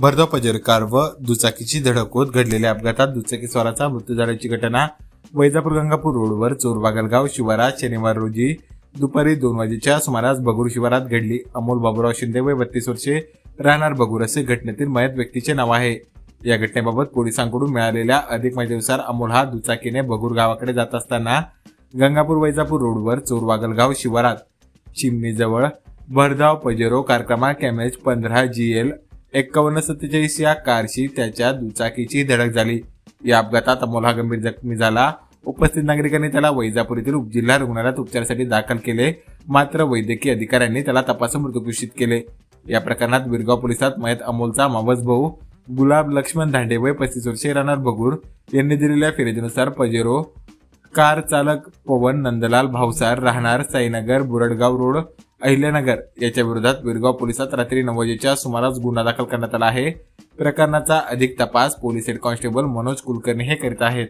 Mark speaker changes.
Speaker 1: भरधाव पजरकार व दुचाकीची धडक होत घडलेल्या अपघातात दुचाकी स्वाराचा मृत्यू झाल्याची घटना वैजापूर गंगापूर रोडवर चोरबागलगाव शिवारात शनिवार रोजी दुपारी दोन वाजेच्या सुमारास बगूर शिवारात घडली. अमोल बाबूराव शिंदे वय बत्तीस वर्षे राहणार बगूर असे घटनेतील मयत व्यक्तीचे नाव आहे. या घटनेबाबत पोलिसांकडून मिळालेल्या अधिक माहितीनुसार अमोल हा दुचाकीने बगूर गावाकडे जात असताना गंगापूर वैजापूर रोडवर चोरबागलगाव शिवारात. चिमणीजवळ भरधाव पजेरो कार्यक्रमा कॅमेज पंधरा जी एल एक्कावन्न सत्तेचाळीस या कारशी त्याच्या दुचाकीची धडक झाली. या अपघातात अमोल हा गंभीर जखमी झाला. उपस्थित नागरिकांनी त्याला वैजापूर येथील उपजिल्हा रुग्णालयात उपचारासाठी दाखल केले. मात्र वैद्यकीय अधिकाऱ्यांनी त्याला तपासून मृत घोषित केले. या प्रकरणात बिरगाव पोलिसात मयत अमोलचा मावस भाऊ गुलाब लक्ष्मण धांडे वय पस्तीस वर्षे राहणार बगूर यांनी दिलेल्या फिर्यादीनुसार पजेरो कार चालक पवन नंदलाल भावसार राहणार साईनगर बुरडगाव रोड अहिल्यानगर. याच्या विरोधात बिरगाव पोलिसात रात्री नऊ वाजेच्या सुमारास गुन्हा दाखल करण्यात आला आहे. प्रकरणाचा अधिक तपास police head constable Manoj Kulkarni हे करीत आहेत.